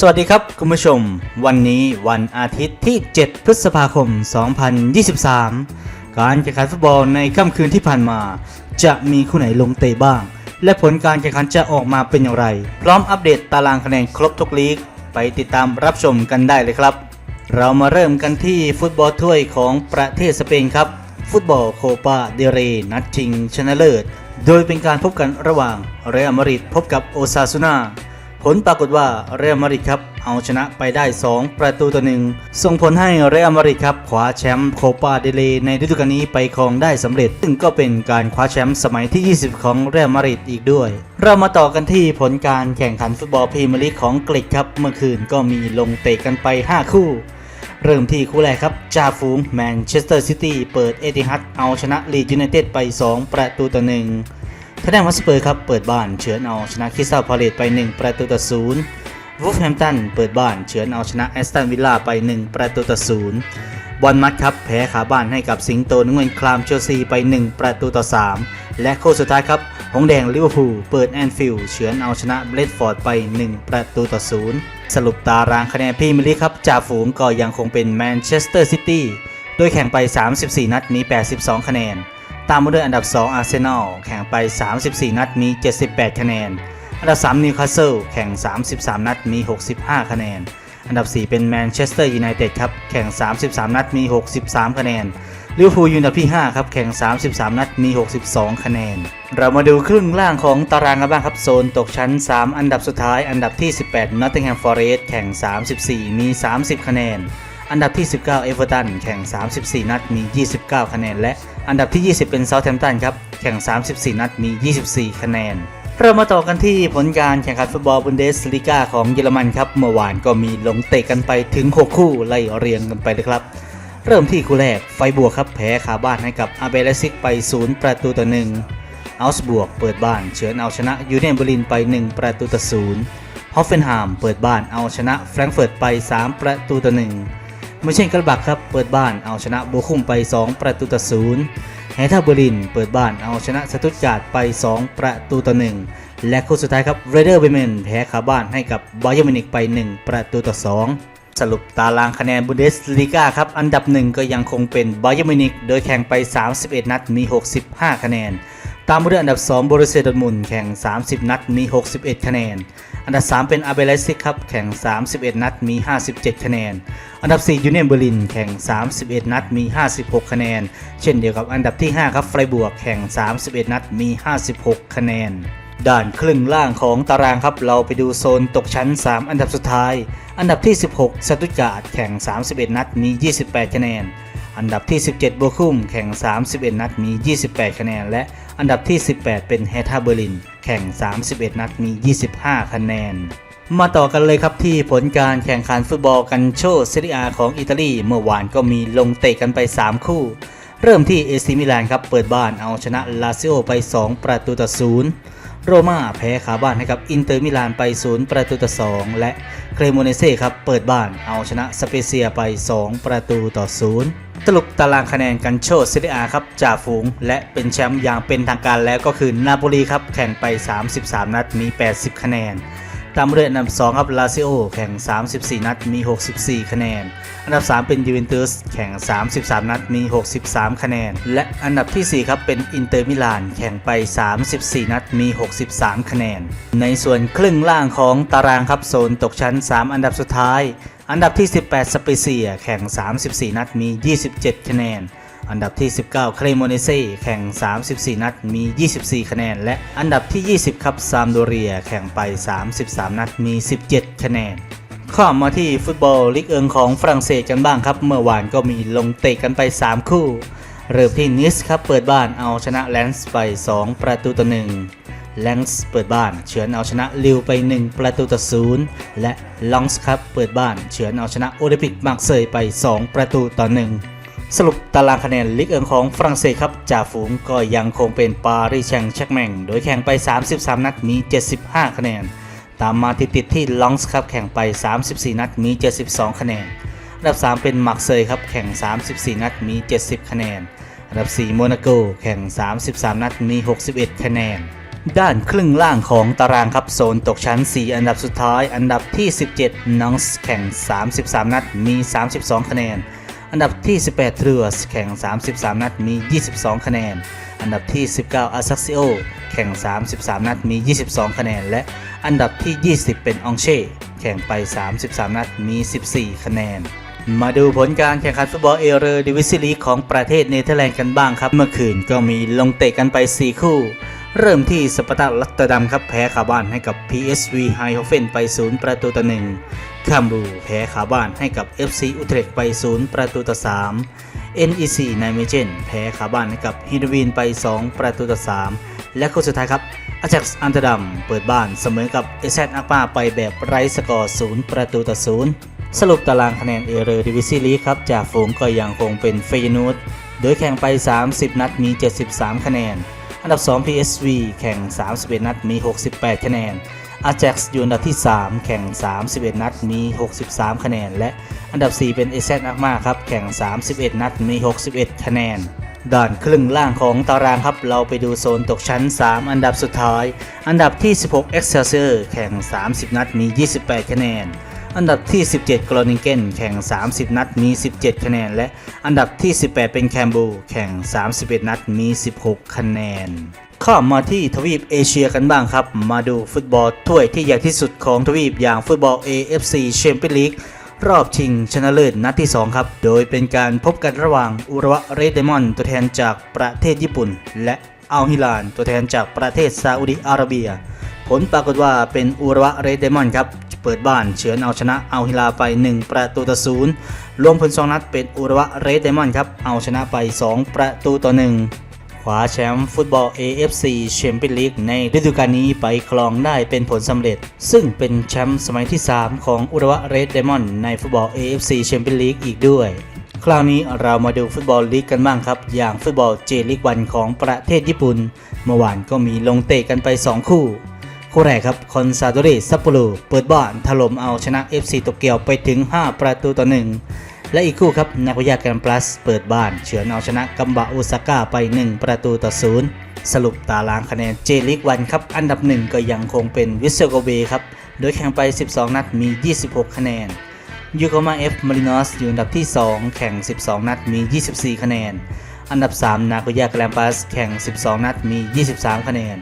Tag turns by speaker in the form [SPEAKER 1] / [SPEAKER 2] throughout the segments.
[SPEAKER 1] สวัสดีครับคุณผู้ชม วันนี้วันอาทิตย์ที่ 7 พฤษภาคม 2023 การแข่งขันฟุตบอลในค่ำคืนที่ผ่านมา จะมีคู่ไหนลงเตะบ้าง และผลการแข่งขันจะออกมาเป็นอย่างไร พร้อมอัปเดตตารางคะแนนครบทุกลีก ไปติดตามรับชมกันได้เลยครับ เรามาเริ่มกันที่ฟุตบอลถ้วยของประเทศสเปนครับ ฟุตบอลโคปาเดเรนัดชิงชนะเลิศ โดยเป็นการพบกันระหว่างเรอัลมาดริดพบกับโอซาซูนา ผลปรากฏว่าเรอัลมาดริดครับเอาชนะไปได้ 2 ประตูต่อหนึ่งส่งผลให้เรอัลมาดริดครับคว้าแชมป์โคปาเดเลในฤดูกาลนี้ไปครองได้สำเร็จ ซึ่งก็เป็นการคว้าแชมป์สมัยที่ 20 ของเรอัลมาดริดอีกด้วย เรามาต่อกันที่ผลการแข่งขันฟุตบอลพรีเมียร์ลีกของอังกฤษครับ เมื่อคืนก็มีลงเตะกันไป 5 คู่เริ่มที่คู่แรกครับ จาฝูงแมนเชสเตอร์ซิตี้เปิดเอติฮัดเอาชนะลีดยูไนเต็ดไป 2 ประตูต่อหนึ่ง ทางด้านวัสเปอร์ครับเปิดบ้านเฉือนเอาชนะคริสตัลพาเลตไป 1 ประตูต่อศูนย์วูฟแฮมตันเปิดบ้านเฉือนเอาชนะแอสตันวิลล่าไป 1 ประตูต่อศูนย์บอลมัดครับแพ้ขาบ้านให้กับสิงโตน้ำเงินคลามเชลซีไป 1 ประตูต่อ 3 และโค้ชสุดท้ายครับ หงแดงลิเวอร์พูลเปิดแอนฟิลด์เฉือนเอาชนะเบรดฟอร์ดไป 1 ประตูต่อศูนย์สรุปตารางคะแนนพรีเมียร์ลีกครับจ่าฝูงก็ยังคงเป็นแมนเชสเตอร์ซิตี้โดยแข่งไป 34 นัดมี 82 คะแนน ตามมาด้วยอันดับ 2 อาร์เซนอลแข่งไป 34 นัดมี 78 คะแนน อันดับ 3 นิวคาสเซิลแข่ง 33 นัดมี 65 คะแนน อันดับ 4 เป็นแมนเชสเตอร์ยูไนเต็ดครับแข่ง 33 นัดมี 63 คะแนนลิเวอร์พูลอยู่อันดับที่ 5 ครับแข่ง 33 นัดมี 62 คะแนน เรามาดูครึ่งล่างของตารางกันบ้างครับ โซนตกชั้น 3 อันดับสุดท้ายอันดับที่ 18 Nottingham Forest แข่ง 34 มี 30 คะแนน อันดับที่ 19 เอเวอร์ตันแข่ง 34 นัดมี 29 คะแนน และอันดับที่ 20 เป็นเซาท์แฮมป์ตันครับแข่ง 34 นัดมี 24 คะแนน เรามาต่อกันที่ผลการแข่งขันฟุตบอลบุนเดสลีกาของเยอรมันครับ เมื่อวานก็มีลงเตะกันไปถึง 6 คู่ไล่เรียงกันไปเลยครับ เริ่มที่คู่แรกไฟบวกครับแพ้คาบ้านให้กับอาเบเลซิกไป 0 ประตูต่อ 1อัลส์บวกเปิดบ้านเฉือนเอาชนะยูเนียนเบอร์ลินไป 1 ประตูต่อ 0ฮอฟเฟนไฮม์เปิดบ้านเอาชนะแฟรงก์เฟิร์ตไป 3 ประตูต่อ 1 ไม่เช่นกระบักครับ เปิดบ้านเอาชนะโบคุมไป 2 ประตูต่อศูนย์แฮท่าเบอร์ลิน เปิดบ้านเอาชนะสตุตการ์ดไป 2 ประตูต่อ1และคู่สุดท้ายครับเรเดอร์เบเมนแพ้คาบ้านให้กับบาเยอร์มินิกไป 1 ประตูต่อ 2สรุปตารางคะแนนบุนเดสลีกาครับ อันดับหนึ่งก็ยังคงเป็นบาเยอร์มินิกโดยแข่งไป 31 นัดมี 65 คะแนน ตามมาด้วยอันดับ 2 บรูเซียดอร์ทมุนแข่ง 30 นัดมี 61 คะแนน อันดับ 3 เป็นอาเบเลซิกครับแข่ง 31 นัดมี 57 คะแนน อันดับ 4 ยูเนียนเบอร์ลินแข่ง 31 นัดมี 56 คะแนน เช่นเดียวกับอันดับที่ 5 ครับไฟบวกแข่ง 31 นัดมี 56 คะแนนด่านครึ่งล่างของตารางครับเราไปดูโซนตกชั้น 3 อันดับสุดท้าย อันดับที่ 16สตุตการ์ดแข่ง 31 นัดมี 28 คะแนน อันดับที่ 17 โบวคุมแข่ง 31 นัดมี 28 คะแนน และอันดับที่ 18 เป็นเฮทาเบอร์ลิน แข่ง 31 นัดมี 25 คะแนน มาต่อกันเลยครับที่ผลการแข่งขันฟุตบอลกันโชเซเรียของอิตาลี เมื่อวานก็มีลงเตะกันไป 3 คู่ เริ่มที่เอซิมิลานครับ เปิดบ้านเอาชนะลาซิโอไป 2 ประตูต่อ0 โรม่าแพ้ขาบ้านให้กับอินเตอร์มิลานไป 0 ประตูต่อ 2 และเครโมเนเซ่ครับเปิดบ้านเอาชนะสเปเซียไป 2 ประตูต่อ 0 สรุปตารางคะแนนกันโชเซเรียครับจ่าฝูง และเป็นแชมป์อย่างเป็นทางการแล้วก็คือนาโปลีครับแข่งไป 33 นัดมี 80 คะแนน ตามด้วยอันดับ 2 ครับลาซิโอแข่ง 34 นัดมี 64 คะแนน อันดับ 3 เป็นยูเวนตุสแข่ง 33 นัดมี 63 คะแนน และอันดับทีสี่ 4 ครับเป็นอินเตอร์มิลานแข่งไป 34 นัดมี 63 คะแนน ในส่วนครึ่งล่างของตารางครับโซนตกชั้น 3 อันดับสุดท้าย อันดับที่ 18 สเปเซียแข่ง 34 นัดมี 27 คะแนน อันดับที่ 19 เครโมเนเซ่แข่ง 34 นัดมี 24 คะแนน และอันดับที่ 20 ครับ ซามโดเรีย แข่งไป 33 นัดมี 17 คะแนน ข้ามมาที่ฟุตบอลลีกเอิงของฝรั่งเศสกันบ้างครับ เมื่อวานก็มีลงเตะกันไป 3 คู่ เริ่มที่นิสครับ เปิดบ้านเอาชนะแลนส์ไป 2 ประตูต่อ1แลนส์เปิดบ้านเฉือนเอาชนะลิวไป 1 ประตูต่อ0และลองส์ครับเปิดบ้านเฉือนเอาชนะโอลิมปิกมาร์เซยไป 2 ประตูต่อ1 สรุปตารางคะแนนลีกเอิงของฝรั่งเศสครับจ่าฝูงก็ยังคงเป็นปารีสแชงแชกแมงโดยแข่งไป 33 นัดมี 75 คะแนน ตามมาติดติดที่ลองส์ครับแข่งไป 34 นัดมี 72 คะแนนอันดับ 3 เป็นมาร์เซยครับแข่ง 34 นัดมี 70 คะแนนอันดับ 4 โมนาโกแข่ง 33 นัดมี 61 คะแนน ด้านครึ่งล่างของตารางครับโซนตกชั้น 4 อันดับสุดท้าย อันดับที่ 17น้องแข่ง 33 นัดมี 32 คะแนน อันดับที่ 18 เทร s แข่ง 33 นัดมี 22 คะแนน อันดับที่ 19 อาซักซิโอแข่ง 33 นัดมี 22 คะแนน และอันดับที่ 20 เป็นองเช่ แข่งไป 33 นัดมี 14 คะแนน มาดูผลการแข่งขันฟุตบอลเอเรอดิวิซีลีของประเทศเนเธอร์แลนด์กันบ้างครับ เมื่อคืนก็มีลงเตะกันไป 4 คู่ เริ่มที่สปาร์ตาลัตเตอร์ดัมครับแพ้คาบ้านให้กับ PSV ไฮโฮเฟนไป 0 ประตูต่อ1 คัมบรูแพ้คาบ้านให้กับ FC อุเทรกไป 0 ประตูต่อ 3 NEC ไนเมเจนแพ้คาบ้านให้กับฮิดวีนไป 2 ประตูต่อ 3 และคู่สุดท้ายครับอาจักซ์อันเตอร์ดัมเปิดบ้านเสมอกับเอเซอักปาไปแบบไร้สกอร์ 0 ประตูต่อ 0 สรุปตารางคะแนนเอเรอดิวิซีลีครับจากฝูงก็ยังคงเป็นเฟยนูดโดยแข่งไป 30 นัดมี 73 คะแนน อันดับ 2 PSV แข่ง 31 นัดมี 68 คะแนน Ajax อยู่อันดับที่ 3 แข่ง 31 นัดมี 63 คะแนน และอันดับ 4 เป็นเอเซนอักมาครับ แข่ง 31 นัดมี 61 คะแนนด้านครึ่งล่างของตารางครับ เราไปดูโซนตกชั้น 3 อันดับสุดท้าย อันดับที่ 16 Excelsior แข่ง 30 นัดมี 28 คะแนน อันดับที่ 17กรอนิงเกนแข่ง 30 นัดมี 17 คะแนน และอันดับที่ 18 เป็นแคมบูแข่ง 31 นัดมี 16 คะแนน ข้ามมาที่ทวีปเอเชียกันบ้างครับ มาดูฟุตบอลถ้วยที่ใหญ่ที่สุดของทวีปอย่างฟุตบอล AFC Champions League รอบชิงชนะเลิศนัดที่ 2 ครับ โดยเป็นการพบกันระหว่างอุระวะเรดเดมอนตัวแทนจากประเทศญี่ปุ่น และอัลฮิลาน ตัวแทนจากประเทศซาอุดิอาระเบีย ผลปรากฏว่าเป็นอุระวะเรดเดมอนครับเปิดบ้านเฉือนเอาชนะอัลฮิลาไป 1 ประตูต่อศูนย์รวมผลสองนัดเป็นอุระวะเรดเดมอนครับเอาชนะไป 2 ประตูต่อหนึ่ง คว้าแชมป์ฟุตบอล AFC Champions League ในฤดูกาลนี้ไปครองได้เป็นผลสำเร็จ ซึ่งเป็นแชมป์สมัยที่ 3 ของอุระวะเรดเดมอนในฟุตบอล AFC Champions League อีกด้วย คราวนี้เรามาดูฟุตบอลลีกกันบ้างครับ อย่างฟุตบอลเจลีกวันของประเทศญี่ปุ่น เมื่อวานก็มีลงเตะกันไป 2 คู่คู่แรกครับคอนซาโดเรซัปโปโรเปิดบ้านถล่มเอาชนะ FC โตเกียวไปถึง 5 ประตูต่อ 1 และอีกคู่ครับนาโกย่าแกรนพลัสเปิดบ้านเฉือนเอาชนะกัมบะโอซาก้าไป 1 ประตูต่อ0สรุปตารางคะแนนเจลิกวันครับ อันดับ 1 ก็ยังคงเป็นวิสเซโกเบครับ โดยแข่งไป 12 นัดมี 26 คะแนนยูโกมาเอฟมารินอสอยู่อันดับที่ 2 แข่ง 12 นัดมี 24 คะแนน อันดับ 3 นาโกย่าแกรนพลัสแข่ง 12 นัดมี 23 คะแนน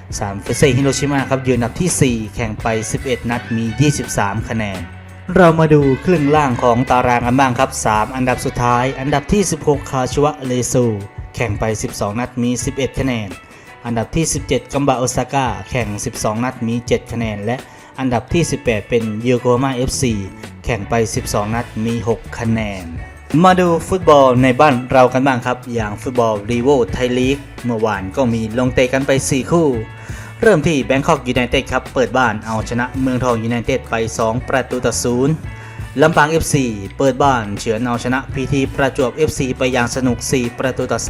[SPEAKER 1] 3เฟเซฮิโรชิมาครับอยู่อันดับที่ 4 แข่งไป 11 นัดมี 23 คะแนน เรามาดูครึ่งล่างของตารางกันบ้างครับ 3 อันดับสุดท้าย อันดับที่ 16 คาชัวเลซู แข่งไป 12 นัดมี 11 คะแนน อันดับที่ 17 กัมบะโอซาก้า แข่ง 12 นัดมี 7 คะแนน และอันดับที่ 18 เป็นยูโกมา FC แข่งไป 12 นัดมี 6 คะแนน มาดูฟุตบอลในบ้านเรากันบ้างครับ อย่างฟุตบอลรีโวไทยลีก เมื่อวานก็มีลงเตะกันไป 4 คู่ เริ่มที่แบงคอกยูไนเต็ดครับ เปิดบ้านเอาชนะเมืองทองยูไนเต็ดไป 2 ประตูต่อศูนย์ลำปาง FC เปิดบ้านเฉือนเอาชนะพีทีประจวบ FC ไปอย่างสนุก 4 ประตูต่อ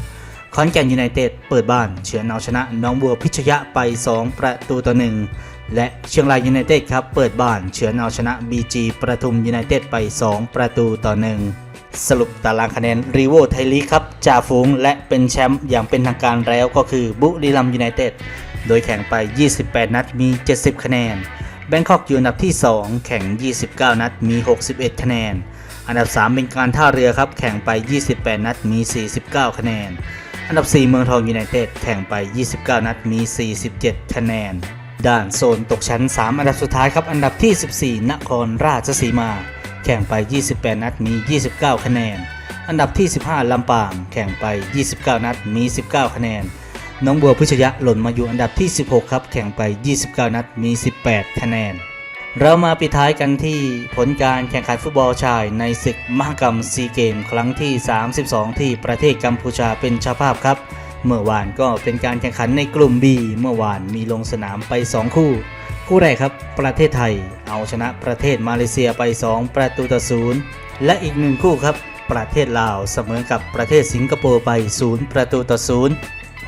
[SPEAKER 1] 3ขอนแก่นยูไนเต็ดเปิดบ้านเฉือนเอาชนะน้องบัวพิชยะไป 2 ประตูต่อ1และเชียงรายยูไนเต็ดครับเปิดบ้านเฉือนเอาชนะ BG ประทุมยูไนเต็ดไป 2 ประตูต่อ1สรุปตารางคะแนนรีโวไทยลีกครับจ่าฝูงและเป็นแชมป์อย่างเป็นทางการแล้วก็คือบุรีรัมย์ยูไนเต็ด โดยแข่งไป 28 นัดมี 70 คะแนน แบงคอกอยู่อันดับที่ 2 แข่ง 29 นัดมี 61 คะแนน อันดับ 3 เป็นการท่าเรือครับ แข่งไป 28 นัดมี 49 คะแนน อันดับ 4 เมืองทองยูไนเต็ดแข่งไป 29 นัดมี 47 คะแนน ด้านโซนตกชั้น 3 อันดับสุดท้ายครับ อันดับที่ 14 นครราชสีมา แข่งไป 28 นัดมี 29 คะแนน อันดับที่ 15 ลำปาง แข่งไป 29 นัดมี 19 คะแนน น้องบัวพิชยะหล่นมาอยู่อันดับที่ 16 ครับ แข่งไป 29 นัดมี 18 คะแนน เรามาปิดท้ายกันที่ผลการแข่งขันฟุตบอลชายในศึกมหกรรมซีเกม ครั้งที่ 32 ที่ประเทศกัมพูชาเป็นเจ้าภาพครับ เมื่อวานก็เป็นการแข่งขันในกลุ่ม B เมื่อวานมีลงสนามไป 2 คู่ คู่แรกครับ ประเทศไทย เอาชนะประเทศมาเลเซียไป 2 ประตูต่อศูนย์และอีกหนึ่งคู่ครับ ประเทศลาวเสมอกับประเทศสิงคโปร์ไป 0 ประตูต่อศูนย์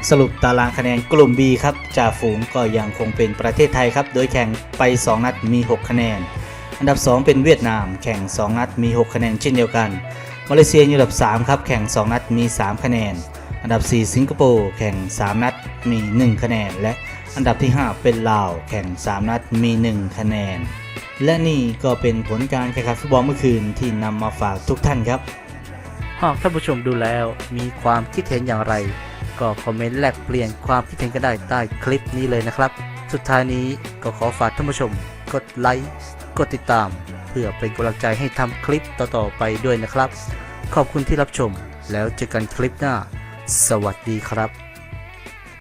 [SPEAKER 1] สรุปตารางคะแนนกลุ่ม B ครับจ่าฝูงก็ยังคงเป็นประเทศไทยครับ โดยแข่งไป 2 นัดมี 6 คะแนน อันดับ 2 เป็นเวียดนาม แข่ง 2 นัดมี 6 คะแนนเช่นเดียวกันมาเลเซียอยู่อันดับ 3 ครับแข่ง 2 นัดมี 3 คะแนน อันดับ 4 สิงคโปร์แข่ง 3 นัดมี 1 คะแนน และอันดับที่ 5 เป็นลาวแข่ง 3 นัดมี 1 คะแนน และนี่ก็เป็นผลการแข่งขันฟุตบอลเมื่อคืนที่นำมาฝากทุกท่านครับ
[SPEAKER 2] หากท่านผู้ชมดูแล้วมีความคิดเห็นอย่างไร ก็คอมเมนต์แลกเปลี่ยนความคิดเห็นกันได้ใต้คลิปนี้เลยนะครับ สุดท้ายนี้ก็ขอฝากท่านผู้ชม กดไลค์กดติดตาม เพื่อเป็นกำลังใจให้ทำคลิปต่อๆไปด้วยนะครับ ขอบคุณที่รับชมแล้วเจอกันคลิปหน้า สวัสดีครับ